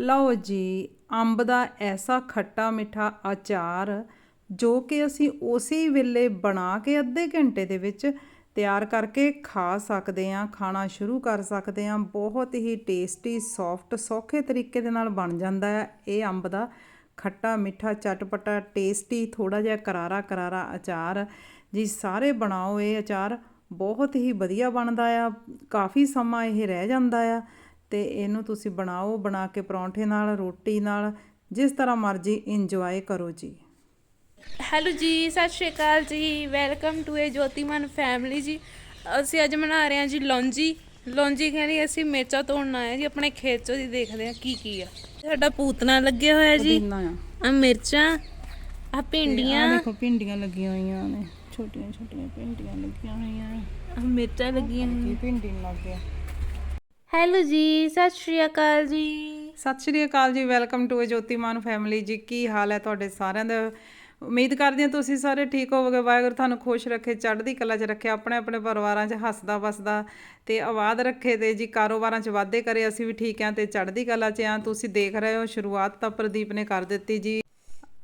ਲਓ ਜੀ, ਅੰਬ ਦਾ ਐਸਾ ਖੱਟਾ ਮਿੱਠਾ ਅਚਾਰ ਜੋ ਕਿ ਅਸੀਂ ਉਸੇ ਵੇਲੇ ਬਣਾ ਕੇ ਅੱਧੇ ਘੰਟੇ ਦੇ ਵਿੱਚ ਤਿਆਰ ਕਰਕੇ ਖਾ ਸਕਦੇ ਹਾਂ, ਖਾਣਾ ਸ਼ੁਰੂ ਕਰ ਸਕਦੇ ਹਾਂ। ਬਹੁਤ ਹੀ ਟੇਸਟੀ, ਸੌਫਟ, ਸੌਖੇ ਤਰੀਕੇ ਦੇ ਨਾਲ ਬਣ ਜਾਂਦਾ ਹੈ ਇਹ ਅੰਬ ਦਾ ਖੱਟਾ ਮਿੱਠਾ ਚਟਪਟਾ ਟੇਸਟੀ ਥੋੜਾ ਜਿਹਾ ਕਰਾਰਾ ਕਰਾਰਾ ਅਚਾਰ ਜੀ, ਸਾਰੇ ਬਣਾਓ ਇਹ ਅਚਾਰ ਬਹੁਤ ਹੀ ਵਧੀਆ ਬਣਦਾ ਆ। ਕਾਫੀ ਸਮਾਂ ਇਹ ਰਹਿ ਜਾਂਦਾ ਆ। ਤੇ ਇਹਨੂੰ ਤੁਸੀਂ ਬਣਾਓ ਬਣਾ ਕੇ ਪਰੌਂਠੇ ਨਾਲ ਰੋਟੀ ਨਾਲ ਜਿਸ ਤਰ੍ਹਾਂ ਮਰਜ਼ੀ ਇੰਜੋਏ ਕਰੋ ਜੀ। ਹੈਲੋ ਜੀ Sat Sri Akal ji. Welcome to A Jyotiman family ji. ਅਸੀਂ ਅੱਜ ਮਨਾ ਰਹੇ ਹਾਂ ਜੀ ਲੌਂਜੀ। ਲੌਂਜੀ ਕਹਿੰਦੀ ਅਸੀਂ ਮਿਰਚਾਂ ਤੋੜਨ ਆਏ ਹਾਂ ਜੀ ਆਪਣੇ ਖੇਤ ਚੋਂ ਜੀ ਦੇਖਦੇ ਹਾਂ ਕੀ ਕੀ ਆ। ਸਾਡਾ ਪੂਤਨਾ ਲੱਗਿਆ ਹੋਇਆ ਜੀ। ਪੁਦੀਨਾ ਆ। ਆ ਮਿਰਚਾਂ ਆ ਭਿੰਡੀਆਂ। ਆਹ ਦੇਖੋ ਭਿੰਡੀਆਂ ਲੱਗੀਆਂ ਹੋਈਆਂ ਨੇ। ਛੋਟੀਆਂ ਛੋਟੀਆਂ ਭਿੰਡੀਆਂ ਲੱਗੀਆਂ ਹੋਈਆਂ ਆ ਮਿਰਚਾਂ ਲੱਗੀਆਂ ਕੀ ਭਿੰਡੀ ਨੂੰ ਲੱਗ ਗਿਆ। ਹੈਲੋ ਜੀ, ਸਤਿ ਸ਼੍ਰੀ ਅਕਾਲ ਜੀ। ਸਤਿ ਸ਼੍ਰੀ ਅਕਾਲ ਜੀ, ਵੈਲਕਮ ਟੂ ਜੋਤੀਮਾਨ ਫੈਮਿਲੀ ਜੀ। ਕੀ ਹਾਲ ਹੈ ਤੁਹਾਡੇ ਸਾਰਿਆਂ ਦਾ? ਉਮੀਦ ਕਰਦੇ ਹਾਂ ਤੁਸੀਂ ਸਾਰੇ ਠੀਕ ਹੋਵੋਗੇ। ਵਾਹਿਗੁਰੂ ਤੁਹਾਨੂੰ ਖੁਸ਼ ਰੱਖੇ, ਚੜ੍ਹਦੀ ਕਲਾ 'ਚ ਰੱਖੇ ਆਪਣੇ ਆਪਣੇ ਪਰਿਵਾਰਾਂ 'ਚ ਹੱਸਦਾ ਵਸਦਾ ਤੇ ਆਬਾਦ ਰੱਖੇ ਤੇ ਜੀ, ਕਾਰੋਬਾਰਾਂ 'ਚ ਵਾਧੇ ਕਰੇ, ਅਸੀਂ ਵੀ ਠੀਕ ਹਾਂ ਤੇ ਚੜ੍ਹਦੀ ਕਲਾ 'ਚ ਆ ਤੁਸੀਂ ਦੇਖ ਰਹੇ ਹੋ, ਸ਼ੁਰੂਆਤ ਤਾਂ ਪ੍ਰਦੀਪ ਨੇ ਕਰ ਦਿੱਤੀ ਜੀ।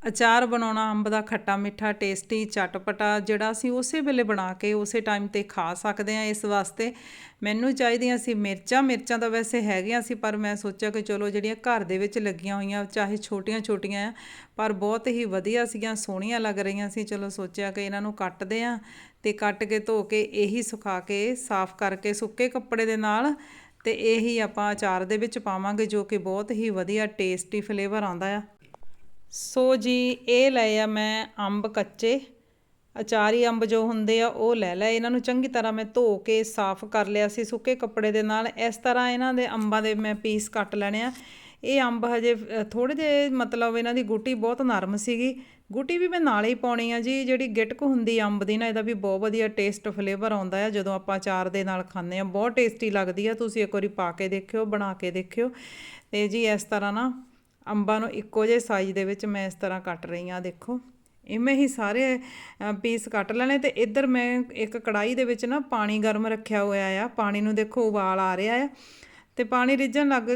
ਅਚਾਰ ਬਣਾਉਣਾ, ਅੰਬ ਦਾ ਖੱਟਾ ਮਿੱਠਾ, ਟੇਸਟੀ ਚਟਪਟਾ ਜਿਹੜਾ ਅਸੀਂ ਉਸੇ ਵੇਲੇ ਬਣਾ ਕੇ ਉਸੇ ਟਾਈਮ ਤੇ ਖਾ ਸਕਦੇ ਹਾਂ ਇਸ ਵਾਸਤੇ। ਮੈਨੂੰ ਚਾਹੀਦੀਆਂ ਸੀ ਮਿਰਚਾਂ ਮਿਰਚਾਂ ਤਾਂ ਵੈਸੇ ਹੈਗੀਆਂ ਸੀ, ਪਰ ਮੈਂ ਸੋਚਿਆ ਕਿ ਚਲੋ ਜਿਹੜੀਆਂ ਘਰ ਦੇ ਵਿੱਚ ਲੱਗੀਆਂ ਹੋਈਆਂ, ਚਾਹੇ ਛੋਟੀਆਂ ਛੋਟੀਆਂ ਆ, ਪਰ ਬਹੁਤ ਹੀ ਵਧੀਆ ਸੀਗੀਆਂ, ਸੋਹਣੀਆਂ ਲੱਗ ਰਹੀਆਂ ਸੀ। ਚਲੋ ਸੋਚਿਆ ਕਿ ਇਹਨਾਂ ਨੂੰ ਕੱਟਦੇ ਆ ਤੇ ਕੱਟ ਕੇ ਧੋ ਕੇ ਇਹੀ ਸੁਕਾ ਕੇ, ਸਾਫ਼ ਕਰਕੇ ਸੁੱਕੇ ਕੱਪੜੇ ਦੇ ਨਾਲ ਤੇ ਇਹੀ ਆਪਾਂ ਅਚਾਰ ਦੇ ਵਿੱਚ ਪਾਵਾਂਗੇ, ਜੋ ਕਿ ਬਹੁਤ ਹੀ ਵਧੀਆ, ਟੇਸਟੀ ਫਲੇਵਰ ਆਉਂਦਾ ਆ। ਸੋ ਜੀ, ਇਹ ਲਏ ਆ ਮੈਂ ਅੰਬ ਕੱਚੇ। ਅਚਾਰੀ ਅੰਬ ਜੋ ਹੁੰਦੇ ਆ, ਉਹ ਲੈ ਲਏ। ਇਹਨਾਂ ਨੂੰ ਚੰਗੀ ਤਰ੍ਹਾਂ ਮੈਂ ਧੋ ਕੇ ਸਾਫ਼ ਕਰ ਲਿਆ ਸੀ ਸੁੱਕੇ ਕੱਪੜੇ ਦੇ ਨਾਲ। ਇਸ ਤਰ੍ਹਾਂ ਇਹਨਾਂ ਦੇ ਅੰਬਾਂ ਦੇ ਮੈਂ ਪੀਸ ਕੱਟ ਲੈਣੇ ਆ। ਇਹ ਅੰਬ ਹਜੇ ਥੋੜੇ ਜਿਹੇ ਮਤਲਬ ਇਹਨਾਂ ਦੀ ਗੁੱਟੀ ਬਹੁਤ ਨਰਮ ਸੀਗੀ। ਗੁੱਟੀ ਵੀ ਮੈਂ ਨਾਲ ਹੀ ਪਾਉਣੀ ਆ ਜੀ। ਜਿਹੜੀ ਗਿਟਕ ਹੁੰਦੀ ਅੰਬ ਦੀ ਨਾ, ਇਹਦਾ ਵੀ ਬਹੁਤ ਵਧੀਆ ਟੇਸਟ ਫਲੇਵਰ ਆਉਂਦਾ ਆ। ਜਦੋਂ ਆਪਾਂ ਅਚਾਰ ਦੇ ਨਾਲ ਖਾਂਦੇ ਆ, ਬਹੁਤ ਟੇਸਟੀ ਲੱਗਦੀ ਆ। ਤੁਸੀਂ ਇੱਕ ਵਾਰੀ ਪਾ ਕੇ ਦੇਖਿਓ, ਬਣਾ ਕੇ ਦੇਖਿਓ। ਤੇ ਜੀ, ਇਸ ਤਰ੍ਹਾਂ ਨਾ ਅੰਬਾਂ ਨੂੰ ਇੱਕੋ ਜਿਹੇ ਸਾਈਜ਼ ਦੇ ਵਿੱਚ ਮੈਂ ਇਸ ਤਰ੍ਹਾਂ ਕੱਟ ਰਹੀ ਹਾਂ, ਦੇਖੋ। ਇਵੇਂ ਹੀ ਸਾਰੇ ਪੀਸ ਕੱਟ ਲੈਣੇ ਤੇ ਇੱਧਰ ਮੈਂ ਇੱਕ ਕੜਾਈ ਦੇ ਵਿੱਚ ਨਾ ਪਾਣੀ ਗਰਮ ਰੱਖਿਆ ਹੋਇਆ ਆ। ਪਾਣੀ ਨੂੰ ਦੇਖੋ ਉਬਾਲ ਆ ਰਿਹਾ ਆ ਤੇ ਪਾਣੀ ਰਿੱਝਣ ਲੱਗ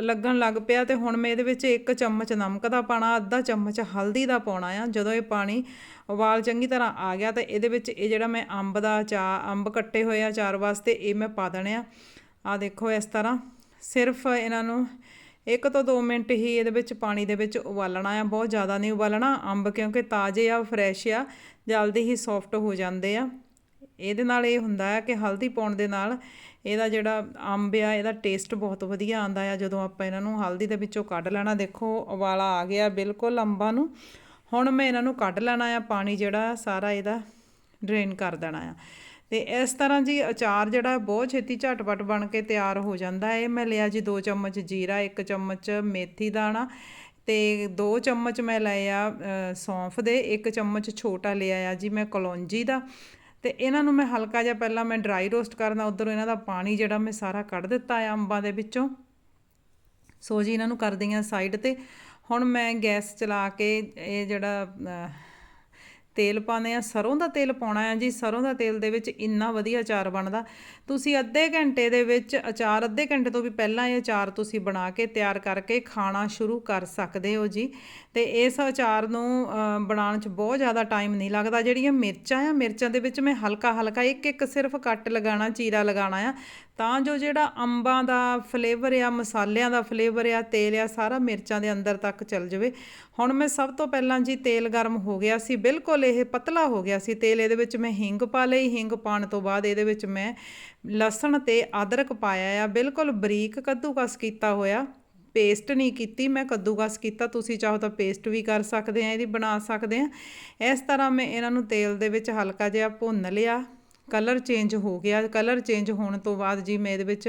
ਲੱਗਣ ਲੱਗ ਪਿਆ ਤੇ ਹੁਣ ਮੈਂ ਇਹਦੇ ਵਿੱਚ ਇੱਕ ਚਮਚ ਨਮਕ ਦਾ ਪਾਣਾ ਅੱਧਾ ਚਮਚ ਹਲਦੀ ਦਾ ਪਾਉਣਾ ਆ। ਜਦੋਂ ਇਹ ਪਾਣੀ ਉਬਾਲ ਚੰਗੀ ਤਰ੍ਹਾਂ ਆ ਗਿਆ ਤੇ ਇਹਦੇ ਵਿੱਚ ਇਹ ਜਿਹੜਾ ਮੈਂ ਅੰਬ ਦਾ ਚਾ ਅੰਬ ਕੱਟੇ ਹੋਏ ਆ ਚਾਰ ਵਾਸਤੇ, ਇਹ ਮੈਂ ਪਾ ਦੇਣੇ ਆ। ਆ ਦੇਖੋ ਇਸ ਤਰ੍ਹਾਂ। ਸਿਰਫ ਇਹਨਾਂ ਨੂੰ ਇੱਕ ਤੋਂ 2 ਮਿੰਟ ਹੀ ਇਹਦੇ ਵਿੱਚ ਪਾਣੀ ਦੇ ਵਿੱਚ ਉਬਾਲਣਾ ਆ, ਬਹੁਤ ਜ਼ਿਆਦਾ ਨਹੀਂ ਉਬਾਲਣਾ, ਅੰਬ ਕਿਉਂਕਿ ਤਾਜ਼ੇ ਆ ਫਰੈਸ਼ ਆ, ਜਲਦੀ ਹੀ ਸੌਫਟ ਹੋ ਜਾਂਦੇ ਆ। ਇਹਦੇ ਨਾਲ ਇਹ ਹੁੰਦਾ ਹੈ ਕਿ ਹਲਦੀ ਪਾਉਣ ਦੇ ਨਾਲ ਇਹਦਾ ਜਿਹੜਾ ਅੰਬ ਆ, ਇਹਦਾ ਟੇਸਟ ਬਹੁਤ ਵਧੀਆ ਆਉਂਦਾ ਆ। ਜਦੋਂ ਆਪਾਂ ਇਹਨਾਂ ਨੂੰ ਹਲਦੀ ਦੇ ਵਿੱਚੋਂ ਕੱਢ ਲੈਣਾ, ਦੇਖੋ ਉਬਾਲਾ ਆ ਗਿਆ ਬਿਲਕੁਲ ਅੰਬਾਂ ਨੂੰ। ਹੁਣ ਮੈਂ ਇਹਨਾਂ ਨੂੰ ਕੱਢ ਲੈਣਾ ਆ, ਪਾਣੀ ਜਿਹੜਾ ਸਾਰਾ ਇਹਦਾ ਡਰੇਨ ਕਰ ਦੇਣਾ ਆ। ਤੇ ਇਸ ਤਰ੍ਹਾਂ ਜੀ ਅਚਾਰ ਜਿਹੜਾ ਬਹੁਤ ਛੇਤੀ ਝਟਪਟ ਬਣ ਕੇ ਤਿਆਰ ਹੋ ਜਾਂਦਾ ਹੈ। ਮੈਂ ਲਿਆ ਜੀ 2 ਚਮਚ ਜੀਰਾ 1 ਚਮਚ ਮੇਥੀ ਦਾਣਾ ਤੇ 2 ਚਮਚ ਮੈਂ ਲਏ ਆ ਸੌਂਫ ਦੇ 1 ਚਮਚ ਛੋਟਾ ਲਿਆ ਆ ਜੀ ਮੈਂ ਕਲੌਂਜੀ ਦਾ ਤੇ ਇਹਨਾਂ ਨੂੰ ਮੈਂ ਹਲਕਾ ਜਿਹਾ ਪਹਿਲਾਂ ਮੈਂ ਡਰਾਈ ਰੋਸਟ ਕਰਨਾ ਉਧਰੋਂ ਇਹਨਾਂ ਦਾ ਪਾਣੀ ਜਿਹੜਾ ਮੈਂ ਸਾਰਾ ਕੱਢ ਦਿੱਤਾ ਆ ਅੰਬਾਂ ਦੇ ਵਿੱਚੋਂ। ਸੋ ਜੀ ਇਹਨਾਂ ਨੂੰ ਕਰ ਦਈਆਂ ਸਾਈਡ ਤੇ। ਹੁਣ ਮੈਂ ਗੈਸ ਚਲਾ ਕੇ ਇਹ ਜਿਹੜਾ ਤੇਲ ਪਾਉਂਦੇ ਆ, ਸਰੋਂ ਦਾ ਤੇਲ ਪਾਉਣਾ ਹੈ ਜੀ, ਸਰੋਂ ਦਾ ਤੇਲ ਦੇ ਵਿੱਚ ਇੰਨਾ ਵਧੀਆ ਅਚਾਰ ਬਣਦਾ। ਤੁਸੀਂ ਅੱਧੇ ਘੰਟੇ ਦੇ ਵਿੱਚ, ਅਚਾਰ ਅੱਧੇ ਘੰਟੇ ਤੋਂ ਵੀ ਪਹਿਲਾਂ ਇਹ ਅਚਾਰ ਤੁਸੀਂ ਬਣਾ ਕੇ ਤਿਆਰ ਕਰਕੇ ਖਾਣਾ ਸ਼ੁਰੂ ਕਰ ਸਕਦੇ ਹੋ ਜੀ। ਤੇ ਇਸ ਅਚਾਰ ਨੂੰ ਬਣਾਉਣ 'ਚ ਬਹੁਤ ਜ਼ਿਆਦਾ ਟਾਈਮ ਨਹੀਂ ਲੱਗਦਾ। ਜਿਹੜੀਆਂ ਮਿਰਚਾਂ ਆ, ਮਿਰਚਾਂ ਦੇ ਵਿੱਚ ਮੈਂ ਹਲਕਾ ਹਲਕਾ ਇੱਕ ਇੱਕ ਸਿਰਫ ਕੱਟ ਲਗਾਉਣਾ, ਚੀਰਾ ਲਗਾਉਣਾ ਆ। ਤਾਂ ਜੋ ਜਿਹੜਾ ਅੰਬਾਂ ਦਾ ਫਲੇਵਰ ਆ, ਮਸਾਲਿਆਂ ਦਾ ਫਲੇਵਰ ਆ, ਤੇਲ ਆ, ਸਾਰਾ ਮਿਰਚਾਂ ਦੇ ਅੰਦਰ ਤੱਕ ਚਲ ਜਾਵੇ। ਹੁਣ ਮੈਂ ਸਭ ਤੋਂ ਪਹਿਲਾਂ ਜੀ ਤੇਲ ਗਰਮ ਹੋ ਗਿਆ ਸੀ, ਬਿਲਕੁਲ ਇਹ ਪਤਲਾ ਹੋ ਗਿਆ ਸੀ ਤੇਲ। ਇਹਦੇ ਵਿੱਚ ਮੈਂ ਹਿੰਗ ਪਾ ਲਈ, ਹਿੰਗ ਪਾਣ ਤੋਂ ਬਾਅਦ ਇਹਦੇ ਵਿੱਚ ਮੈਂ ਲਸਣ ਤੇ ਅਦਰਕ ਪਾਇਆ ਆ। ਬਿਲਕੁਲ ਬਰੀਕ ਕੱਦੂਕਸ ਕੀਤਾ ਹੋਇਆ। ਪੇਸਟ ਨਹੀਂ ਕੀਤੀ, ਮੈਂ ਕੱਦੂਕਸ ਕੀਤਾ, ਤੁਸੀਂ ਚਾਹੋ ਤਾਂ ਪੇਸਟ ਵੀ ਕਰ ਸਕਦੇ ਆ, ਇਹਦੀ ਬਣਾ ਸਕਦੇ ਆ। ਇਸ ਤਰ੍ਹਾਂ ਮੈਂ ਇਹਨਾਂ ਨੂੰ ਤੇਲ ਦੇ ਵਿੱਚ ਹਲਕਾ ਜਿਹਾ ਭੁੰਨ ਲਿਆ, ਕਲਰ ਚੇਂਜ ਹੋ ਗਿਆ। ਕਲਰ ਚੇਂਜ ਹੋਣ ਤੋਂ ਬਾਅਦ ਜੀ ਮੈਂ ਇਹਦੇ ਵਿੱਚ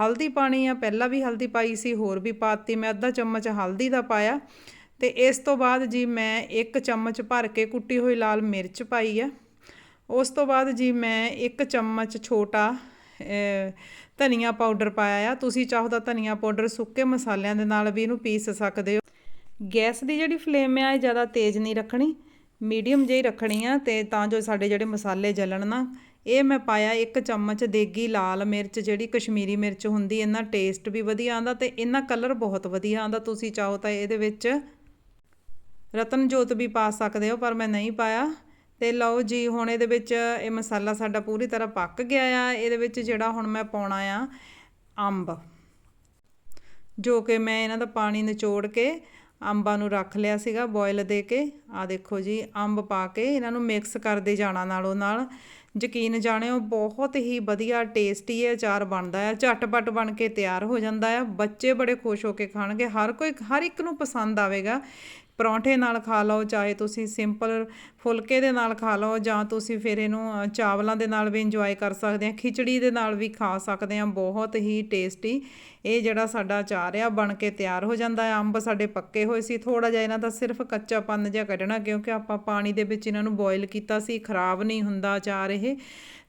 ਹਲਦੀ ਪਾਣੀ ਆ, ਪਹਿਲਾਂ ਵੀ ਹਲਦੀ ਪਾਈ ਸੀ, ਹੋਰ ਵੀ ਪਾਤੀ, ਮੈਂ ਅੱਧਾ ਚਮਚ ਹਲਦੀ ਦਾ ਪਾਇਆ। ਤੇ ਇਸ ਤੋਂ ਬਾਅਦ ਜੀ ਮੈਂ ਇੱਕ ਚਮਚ ਭਰ ਕੇ ਕੁੱਟੀ ਹੋਈ ਲਾਲ ਮਿਰਚ ਪਾਈ ਆ। ਉਸ ਤੋਂ ਬਾਅਦ ਜੀ ਮੈਂ ਇੱਕ ਚਮਚ ਛੋਟਾ ਧਨੀਆ ਪਾਊਡਰ ਪਾਇਆ ਆ। ਤੁਸੀਂ ਚਾਹੋ ਤਾਂ ਧਨੀਆ ਪਾਊਡਰ ਸੁੱਕੇ ਮਸਾਲਿਆਂ ਦੇ ਨਾਲ ਵੀ ਇਹਨੂੰ ਪੀਸ ਸਕਦੇ ਹੋ। ਗੈਸ ਦੀ ਜਿਹੜੀ ਫਲੇਮ ਆ, ਇਹ ਜ਼ਿਆਦਾ ਤੇਜ਼ ਨਹੀਂ ਰੱਖਣੀ। ਮੀਡੀਅਮ ਜਿਹੀ ਰੱਖਣੀ ਆ ਤੇ ਤਾਂ ਜੋ ਸਾਡੇ ਜਿਹੜੇ ਮਸਾਲੇ ਜਲਣ ਨਾ। ਇਹ ਮੈਂ ਪਾਇਆ ਇੱਕ ਚਮਚ ਦੇਗੀ ਲਾਲ ਮਿਰਚ, ਜਿਹੜੀ ਕਸ਼ਮੀਰੀ ਮਿਰਚ ਹੁੰਦੀ ਇਹਨਾਂ ਟੇਸਟ ਵੀ ਵਧੀਆ ਆਉਂਦਾ ਤੇ ਇਹਨਾਂ ਕਲਰ ਬਹੁਤ ਵਧੀਆ ਆਉਂਦਾ। ਤੁਸੀਂ ਚਾਹੋ ਤਾਂ ਇਹਦੇ ਵਿੱਚ ਰਤਨ ਜੋਤ ਵੀ ਪਾ ਸਕਦੇ ਹੋ, ਪਰ ਮੈਂ ਨਹੀਂ ਪਾਇਆ। ਤੇ ਲਓ ਜੀ, ਹੁਣ ਇਹਦੇ ਵਿੱਚ ਇਹ ਮਸਾਲਾ ਸਾਡਾ ਪੂਰੀ ਤਰ੍ਹਾਂ ਪੱਕ ਗਿਆ ਆ। ਇਹਦੇ ਵਿੱਚ ਜਿਹੜਾ ਹੁਣ ਮੈਂ ਪਾਉਣਾ ਆ ਅੰਬ, ਜੋ ਕਿ ਮੈਂ ਇਹਨਾਂ ਦਾ ਪਾਣੀ ਨਿਚੋੜ ਕੇ ਅੰਬਾਂ ਨੂੰ ਰੱਖ ਲਿਆ ਸੀਗਾ ਬੋਇਲ ਦੇ ਕੇ। ਆ ਦੇਖੋ ਜੀ, ਅੰਬ ਪਾ ਕੇ ਇਹਨਾਂ ਨੂੰ ਮਿਕਸ ਕਰਦੇ ਜਾਣਾ ਨਾਲੋਂ ਨਾਲ। ਯਕੀਨ ਜਾਣਿਓ, ਬਹੁਤ ਹੀ ਵਧੀਆ ਟੇਸਟੀ ਇਹ ਅਚਾਰ ਬਣਦਾ ਹੈ ਝਟਪਟ ਬਣ ਕੇ ਤਿਆਰ ਹੋ ਜਾਂਦਾ ਹੈ ਬੱਚੇ ਬੜੇ ਖੁਸ਼ ਹੋ ਕੇ ਖਾਣਗੇ। ਹਰ ਕੋਈ, ਹਰ ਇੱਕ ਨੂੰ ਪਸੰਦ ਆਵੇਗਾ। ਪਰੌਂਠੇ ਨਾਲ ਖਾ ਲਓ, ਚਾਹੇ ਤੁਸੀਂ ਸਿੰਪਲ ਫੁਲਕੇ ਦੇ ਨਾਲ ਖਾ ਲਓ ਜਾਂ ਤੁਸੀਂ ਫਿਰ ਇਹਨੂੰ ਚਾਵਲਾਂ ਦੇ ਨਾਲ ਵੀ ਇੰਜੋਏ ਕਰ ਸਕਦੇ ਆ, ਖਿਚੜੀ ਦੇ ਨਾਲ ਵੀ ਖਾ ਸਕਦੇ ਆ, ਬਹੁਤ ਹੀ ਟੇਸਟੀ ਇਹ ਜਿਹੜਾ ਸਾਡਾ ਅਚਾਰ ਆ, ਬਣ ਕੇ ਤਿਆਰ ਹੋ ਜਾਂਦਾ ਹੈ ਅੰਬ ਸਾਡੇ ਪੱਕੇ ਹੋਏ ਸੀ ਥੋੜਾ ਜਿਹਾ ਇਹਨਾਂ ਦਾ ਸਿਰਫ ਕੱਚਾਪਨ ਜਿਹਾ ਕੱਢਣਾ, ਕਿਉਂਕਿ ਆਪਾਂ ਪਾਣੀ ਦੇ ਵਿੱਚ ਇਹਨਾਂ ਨੂੰ ਬੋਇਲ ਕੀਤਾ ਸੀ, ਖਰਾਬ ਨਹੀਂ ਹੁੰਦਾ ਅਚਾਰ ਇਹ,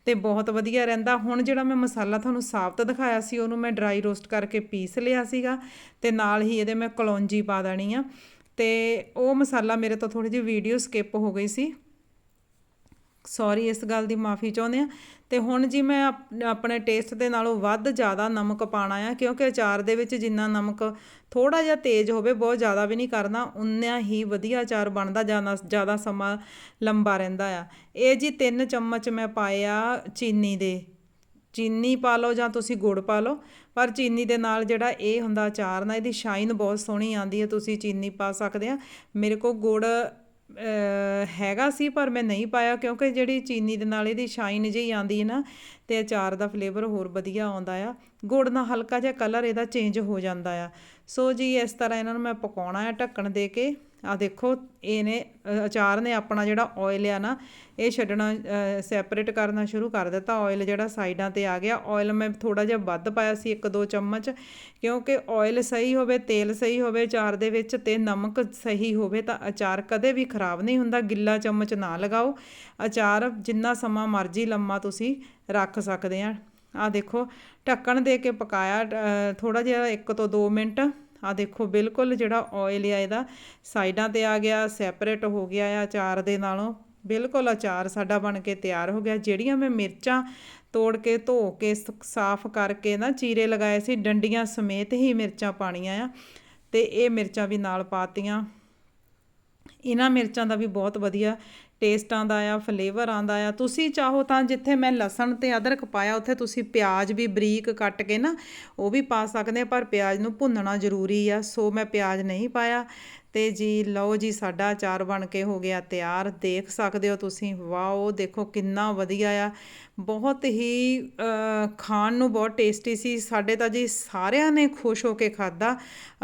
ਤੇ ਬਹੁਤ ਵਧੀਆ ਰਹਿੰਦਾ। ਹੁਣ ਜਿਹੜਾ ਮੈਂ ਮਸਾਲਾ ਤੁਹਾਨੂੰ ਸਾਬਤ ਦਿਖਾਇਆ ਸੀ, ਉਹਨੂੰ ਮੈਂ ਡਰਾਈ ਰੋਸਟ ਕਰਕੇ ਪੀਸ ਲਿਆ ਸੀਗਾ, ਤੇ ਨਾਲ ਹੀ ਇਹਦੇ ਮੈਂ ਕਲੌਂਜੀ ਪਾ ਦੇਣੀ ਆ। ਤੇ ਉਹ ਮਸਾਲਾ ਮੇਰੇ ਤੋਂ ਥੋੜੀ ਜਿਹੀ ਵੀਡੀਓ ਸਕਿਪ ਹੋ ਗਈ ਸੀ। ਸੌਰੀ ਇਸ ਗੱਲ ਦੀ ਮਾਫੀ ਚਾਹੁੰਦੇ ਆ ਤੇ ਹੁਣ ਜੀ ਮੈਂ ਆਪਣੇ ਟੇਸਟ ਦੇ ਨਾਲੋਂ ਵੱਧ ਜ਼ਿਆਦਾ ਨਮਕ ਪਾਣਾ ਆ ਕਿਉਂਕਿ ਅਚਾਰ ਦੇ ਵਿੱਚ ਜਿੰਨਾ ਨਮਕ ਥੋੜਾ ਜਿਹਾ ਤੇਜ਼ ਹੋਵੇ, ਬਹੁਤ ਜ਼ਿਆਦਾ ਵੀ ਨਹੀਂ ਕਰਨਾ, ਉਨਾ ਹੀ ਵਧੀਆ ਅਚਾਰ ਬਣਦਾ ਜ਼ਿਆਦਾ ਜ਼ਿਆਦਾ ਸਮਾਂ ਲੰਬਾ ਰਹਿੰਦਾ ਆ। ਇਹ ਜੀ 3 ਚਮਚ ਮੈਂ ਪਾਇਆ ਚੀਨੀ ਦੇ। ਚੀਨੀ ਪਾ ਲਓ ਜਾਂ ਤੁਸੀਂ ਗੁੜ ਪਾ ਲਓ, ਪਰ ਚੀਨੀ ਦੇ ਨਾਲ ਜਿਹੜਾ ਇਹ ਹੁੰਦਾ ਅਚਾਰ ਨਾ, ਇਹਦੀ ਸ਼ਾਈਨ ਬਹੁਤ ਸੋਹਣੀ ਆਉਂਦੀ ਹੈ, ਤੁਸੀਂ ਚੀਨੀ ਪਾ ਸਕਦੇ ਆ। ਮੇਰੇ ਕੋਲ ਗੁੜ ਹੈਗਾ ਸੀ, ਪਰ ਮੈਂ ਨਹੀਂ ਪਾਇਆ, ਕਿਉਂਕਿ ਜਿਹੜੀ ਚੀਨੀ ਦੇ ਨਾਲ ਇਹਦੀ ਸ਼ਾਈਨ ਜਿਹੀ ਆਉਂਦੀ ਹੈ ਨਾ, ਤੇ ਅਚਾਰ ਦਾ ਫਲੇਵਰ ਹੋਰ ਵਧੀਆ ਆਉਂਦਾ ਆ। ਗੁੜ ਨਾਲ ਹਲਕਾ ਜਿਹਾ ਕਲਰ ਇਹਦਾ ਚੇਂਜ ਹੋ ਜਾਂਦਾ ਆ। ਸੋ ਜੀ, ਇਸ ਤਰ੍ਹਾਂ ਇਹਨਾਂ ਨੂੰ ਮੈਂ ਪਕਾਉਣਾ ਹੈ ਢੱਕਣ ਦੇ ਕੇ। ਆ ਦੇਖੋ, ਇਹਨੇ ਅਚਾਰ ਨੇ ਆਪਣਾ ਜਿਹੜਾ ਆਇਲ ਆ ਨਾ, ਇਹ ਛੱਡਣਾ ਸੈਪਰੇਟ ਕਰਨਾ ਸ਼ੁਰੂ ਕਰ ਦਿੱਤਾ। ਆਇਲ ਜਿਹੜਾ ਸਾਈਡਾਂ ਤੇ ਆ ਗਿਆ। ਆਇਲ ਮੈਂ ਥੋੜਾ ਜਿਹਾ ਵੱਧ ਪਾਇਆ ਸੀ 1-2 ਚਮਚ, ਕਿਉਂਕਿ ਆਇਲ ਸਹੀ ਹੋਵੇ, ਤੇਲ ਸਹੀ ਹੋਵੇ, ਅਚਾਰ ਦੇ ਵਿੱਚ ਤੇ ਨਮਕ ਸਹੀ ਹੋਵੇ, ਤਾਂ ਅਚਾਰ ਕਦੇ ਵੀ ਖਰਾਬ ਨਹੀਂ ਹੁੰਦਾ। ਗਿੱਲਾ ਚਮਚ ਨਾ ਲਗਾਓ। ਅਚਾਰ ਜਿੰਨਾ ਸਮਾਂ ਮਰਜ਼ੀ ਲੰਮਾ ਤੁਸੀਂ ਰੱਖ ਸਕਦੇ ਆ। ਆ ਦੇਖੋ, ਢੱਕਣ ਦੇ ਕੇ ਪਕਾਇਆ ਥੋੜਾ ਜਿਹਾ 1 ਤੋਂ 2 ਮਿੰਟ। ਆ ਦੇਖੋ, ਬਿਲਕੁਲ ਜਿਹੜਾ ਆਇਲ ਆ ਇਹਦਾ, ਸਾਈਡਾਂ ਤੇ ਆ ਗਿਆ ਸੈਪਰੇਟ ਹੋ ਗਿਆ ਆ ਅਚਾਰ ਦੇ ਨਾਲੋਂ। ਬਿਲਕੁਲ ਅਚਾਰ ਸਾਡਾ ਬਣ ਕੇ ਤਿਆਰ ਹੋ ਗਿਆ। ਜਿਹੜੀਆਂ ਮੈਂ ਮਿਰਚਾਂ ਤੋੜ ਕੇ, ਧੋ ਕੇ, ਸ- ਸਾਫ਼ ਕਰਕੇ ਨਾ ਚੀਰੇ ਲਗਾਏ ਸੀ, ਡੰਡੀਆਂ ਸਮੇਤ ਹੀ ਮਿਰਚਾਂ ਪਾਣੀਆਂ ਆ। ਤੇ ਇਹ ਮਿਰਚਾਂ ਵੀ ਨਾਲ ਪਾਤੀਆਂ। ਇਹਨਾਂ ਮਿਰਚਾਂ ਦਾ ਵੀ ਬਹੁਤ ਵਧੀਆ ਟੇਸਟ ਆਉਂਦਾ ਆ, ਫਲੇਵਰ ਆਉਂਦਾ ਆ। ਤੁਸੀਂ ਚਾਹੋ ਤਾਂ ਜਿੱਥੇ ਮੈਂ ਲਸਣ ਤੇ ਅਦਰਕ ਪਾਇਆ, ਉੱਥੇ ਤੁਸੀਂ ਪਿਆਜ਼ ਵੀ ਬਰੀਕ ਕੱਟ ਕੇ ਨਾ, ਉਹ ਵੀ ਪਾ ਸਕਦੇ ਆ, ਪਰ ਪਿਆਜ਼ ਨੂੰ ਭੁੰਨਣਾ ਜ਼ਰੂਰੀ ਆ। ਸੋ ਮੈਂ ਪਿਆਜ਼ ਨਹੀਂ ਪਾਇਆ। ਤੇ ਜੀ, ਲਓ ਜੀ, ਸਾਡਾ ਅਚਾਰ ਬਣ ਕੇ ਹੋ ਗਿਆ ਤਿਆਰ। ਦੇਖ ਸਕਦੇ ਹੋ ਤੁਸੀਂ, ਵਾਓ, ਦੇਖੋ ਕਿੰਨਾ ਵਧੀਆ ਆ। ਬਹੁਤ ਹੀ ਖਾਣ ਨੂੰ ਬਹੁਤ ਟੇਸਟੀ ਸੀ। ਸਾਡੇ ਤਾਂ ਜੀ ਸਾਰਿਆਂ ਨੇ ਖੁਸ਼ ਹੋ ਕੇ ਖਾਦਾ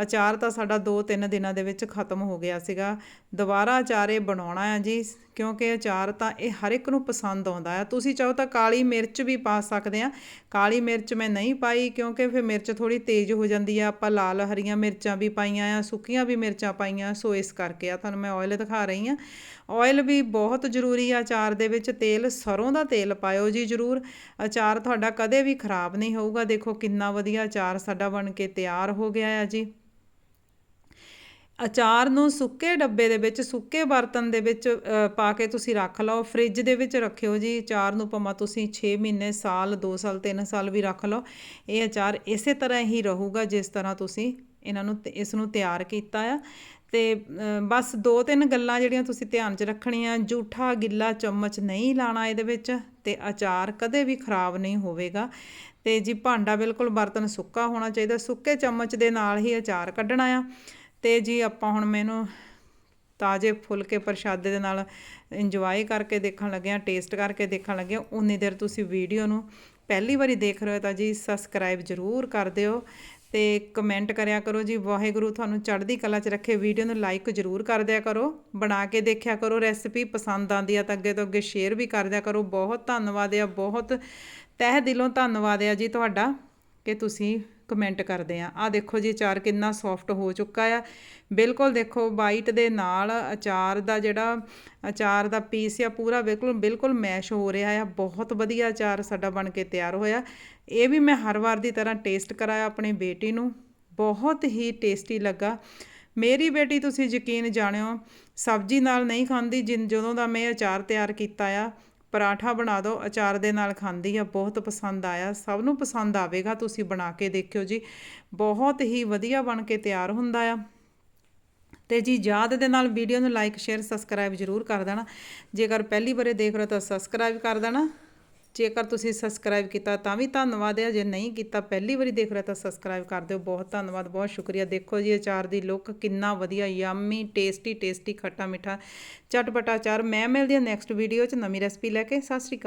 ਅਚਾਰ ਤਾਂ ਸਾਡਾ 2-3 ਦਿਨਾਂ ਦੇ ਵਿੱਚ ਖਤਮ ਹੋ ਗਿਆ ਸੀਗਾ। ਦੁਬਾਰਾ ਅਚਾਰ ਇਹ ਬਣਾਉਣਾ ਆ ਜੀ, ਕਿਉਂਕਿ ਅਚਾਰ ਤਾਂ ਇਹ ਹਰ ਇੱਕ ਨੂੰ ਪਸੰਦ ਆਉਂਦਾ ਆ। ਤੁਸੀਂ ਚਾਹੋ ਤਾਂ ਕਾਲੀ ਮਿਰਚ ਵੀ ਪਾ ਸਕਦੇ ਆ। ਕਾਲੀ ਮਿਰਚ ਮੈਂ ਨਹੀਂ ਪਾਈ, ਕਿਉਂਕਿ ਫਿਰ ਮਿਰਚ ਥੋੜੀ ਤੇਜ਼ ਹੋ ਜਾਂਦੀ ਆ। ਆਪਾਂ ਲਾਲ ਹਰੀਆਂ ਮਿਰਚਾਂ ਵੀ ਪਾਈਆਂ ਆ, ਸੁੱਕੀਆਂ ਵੀ ਮਿਰਚਾਂ ਪਾਈਆਂ, ਸੋ ਇਸ ਕਰਕੇ ਆ, ਤੁਹਾਨੂੰ ਮੈਂ ਆਇਲ ਦਿਖਾ ਰਹੀ ਆ। ਆਇਲ ਵੀ ਬਹੁਤ ਜ਼ਰੂਰੀ ਆ ਅਚਾਰ ਦੇ ਵਿੱਚ, ਤੇਲ ਸਰੋਂ ਦਾ ਤੇਲ ਪਾਇਓ ਜੀ ਜ਼ਰੂਰ। ਅਚਾਰ ਤੁਹਾਡਾ ਕਦੇ ਵੀ ਖਰਾਬ ਨਹੀਂ ਹੋਊਗਾ। ਦੇਖੋ ਕਿੰਨਾ ਵਧੀਆ ਅਚਾਰ ਸਾਡਾ ਬਣ ਕੇ ਤਿਆਰ ਹੋ ਗਿਆ ਆ ਜੀ। ਅਚਾਰ ਨੂੰ ਸੁੱਕੇ ਡੱਬੇ ਦੇ ਵਿੱਚ, ਸੁੱਕੇ ਬਰਤਨ ਦੇ ਵਿੱਚ ਪਾ ਕੇ ਤੁਸੀਂ ਰੱਖ ਲਓ। ਫ੍ਰਿਜ ਦੇ ਵਿੱਚ ਰੱਖਿਓ ਜੀ। ਅਚਾਰ ਨੂੰ ਭਾਵੇਂ ਤੁਸੀਂ 6 ਮਹੀਨੇ, ਸਾਲ 2 ਸਾਲ 3 ਸਾਲ ਵੀ ਰੱਖ ਲਓ। ਇਹ ਅਚਾਰ ਇਸੇ ਤਰ੍ਹਾਂ ਹੀ ਰਹੂਗਾ ਜਿਸ ਤਰ੍ਹਾਂ ਤੁਸੀਂ ਇਹਨਾਂ ਨੂੰ ਇਸ ਨੂੰ ਤਿਆਰ ਕੀਤਾ ਆ। ਤੇ ਬਸ ਦੋ ਤਿੰਨ ਗੱਲਾਂ ਜਿਹੜੀਆਂ ਤੁਸੀਂ ਧਿਆਨ 'ਚ ਰੱਖਣੀਆਂ। ਜੂਠਾ, ਗਿੱਲਾ ਚਮਚ ਨਹੀਂ ਲਾਣਾ ਇਹਦੇ ਵਿੱਚ ਤੇ ਅਚਾਰ ਕਦੇ ਵੀ ਖਰਾਬ ਨਹੀਂ ਹੋਵੇਗਾ। ਤੇ ਜੀ ਭਾਂਡਾ ਬਿਲਕੁਲ ਬਰਤਨ ਸੁੱਕਾ ਹੋਣਾ ਚਾਹੀਦਾ। ਸੁੱਕੇ ਚਮਚ ਦੇ ਨਾਲ ਹੀ ਅਚਾਰ ਕੱਢਣਾ ਆ। ਅਤੇ ਜੀ ਆਪਾਂ ਹੁਣ ਮੈਨੂੰ ਤਾਜ਼ੇ ਫੁਲਕੇ ਪ੍ਰਸ਼ਾਦੇ ਦੇ ਨਾਲ ਇੰਜੋਏ ਕਰਕੇ ਦੇਖਣ ਲੱਗੇ ਆ ਟੇਸਟ ਕਰਕੇ ਦੇਖਣ ਲੱਗੇ ਆ ਉਨੀ ਦੇਰ ਤੁਸੀਂ ਵੀਡੀਓ ਨੂੰ ਪਹਿਲੀ ਵਾਰੀ ਦੇਖ ਰਹੇ ਹੋ ਤਾਂ ਜੀ ਸਬਸਕ੍ਰਾਈਬ ਜ਼ਰੂਰ ਕਰ ਦਿਓ ਤੇ ਕਮੈਂਟ ਕਰਿਆ ਕਰੋ ਜੀ। ਵਾਹਿਗੁਰੂ ਤੁਹਾਨੂੰ ਚੜ੍ਹਦੀ ਕਲਾ 'ਚ ਰੱਖੇ। ਵੀਡੀਓ ਨੂੰ ਲਾਈਕ ਜ਼ਰੂਰ ਕਰ ਦਿਆ ਕਰੋ। ਬਣਾ ਕੇ ਦੇਖਿਆ ਕਰੋ। ਰੈਸਪੀ ਪਸੰਦ ਆਉਂਦੀ ਆ ਤਾਂ ਅੱਗੇ ਤੋਂ ਅੱਗੇ ਸ਼ੇਅਰ ਵੀ ਕਰ ਦਿਆ ਕਰੋ। ਬਹੁਤ ਧੰਨਵਾਦ ਆ। ਬਹੁਤ ਤਹਿ ਦਿਲੋਂ ਧੰਨਵਾਦ ਆ ਜੀ ਤੁਹਾਡਾ। ਕਿ ਤੁਸੀਂ ਕਮੈਂਟ ਕਰਦੇ ਆ। ਆ ਦੇਖੋ ਜੀ, ਅਚਾਰ ਕਿੰਨਾ ਸੌਫਟ ਹੋ ਚੁੱਕਾ ਆ। ਬਿਲਕੁਲ ਦੇਖੋ ਬਾਈਟ ਦੇ ਨਾਲ ਅਚਾਰ ਦਾ ਜਿਹੜਾ ਅਚਾਰ ਦਾ ਪੀਸ ਆ, ਪੂਰਾ ਬਿਲਕੁਲ ਬਿਲਕੁਲ ਮੈਸ਼ ਹੋ ਰਿਹਾ ਆ। ਬਹੁਤ ਵਧੀਆ ਅਚਾਰ ਸਾਡਾ ਬਣ ਕੇ ਤਿਆਰ ਹੋਇਆ। ਇਹ ਵੀ ਮੈਂ ਹਰ ਵਾਰ ਦੀ ਤਰ੍ਹਾਂ ਟੇਸਟ ਕਰਾਇਆ ਆਪਣੀ ਬੇਟੀ ਨੂੰ। ਬਹੁਤ ਹੀ ਟੇਸਟੀ ਲੱਗਾ। ਮੇਰੀ ਬੇਟੀ ਤੁਸੀਂ ਯਕੀਨ ਜਾਣਿਓ, ਸਬਜ਼ੀ ਨਾਲ ਨਹੀਂ ਖਾਂਦੀ, ਜਿਨ, ਜਦੋਂ ਦਾ ਮੈਂ ਅਚਾਰ ਤਿਆਰ ਕੀਤਾ ਆ ਪਰਾਠਾ ਬਣਾ ਦਿਓ, ਅਚਾਰ ਦੇ ਨਾਲ ਖਾਂਦੀ ਆ, ਬਹੁਤ ਪਸੰਦ ਆਇਆ, ਸਭ ਨੂੰ ਪਸੰਦ ਆਵੇਗਾ, ਤੁਸੀਂ ਬਣਾ ਕੇ ਦੇਖਿਓ ਜੀ। ਬਹੁਤ ਹੀ ਵਧੀਆ ਬਣ ਕੇ ਤਿਆਰ ਹੁੰਦਾ ਆ। ਤੇ ਜੀ, ਯਾਦ ਦੇ ਨਾਲ ਵੀਡੀਓ ਨੂੰ ਲਾਈਕ ਸ਼ੇਅਰ ਸਬਸਕ੍ਰਾਈਬ ਜ਼ਰੂਰ ਕਰ ਦੇਣਾ। ਜੇਕਰ ਪਹਿਲੀ ਵਾਰੇ ਦੇਖ ਰਹੇ ਹੋ ਤਾਂ ਸਬਸਕ੍ਰਾਈਬ ਕਰ ਦੇਣਾ। ਜੇਕਰ ਤੁਸੀਂ ਸਬਸਕ੍ਰਾਈਬ ਕੀਤਾ ਤਾਂ ਵੀ ਧੰਨਵਾਦ ਹੈ, ਜੇ ਨਹੀਂ ਕੀਤਾ, ਪਹਿਲੀ ਵਾਰੀ ਦੇਖ ਰਹੇ ਤਾਂ ਸਬਸਕ੍ਰਾਈਬ ਕਰ ਦਿਓ। ਬਹੁਤ ਧੰਨਵਾਦ, ਬਹੁਤ ਸ਼ੁਕਰੀਆ। ਦੇਖੋ ਜੀ, ਅਚਾਰ ਦੀ ਲੁੱਕ ਕਿੰਨਾ ਵਧੀਆ ਯੰਮੀ ਟੇਸਟੀ ਟੇਸਟੀ ਖੱਟਾ ਮਿੱਠਾ ਚਟਪਟਾ ਅਚਾਰ। ਮੈਂ ਮਿਲਦੀ ਹਾਂ ਨੈਕਸਟ ਵੀਡੀਓ 'ਚ ਨਵੀਂ ਰੈਸਪੀ ਲੈ ਕੇ। ਸਤਿ ਸ਼੍ਰੀ ਅਕਾਲ।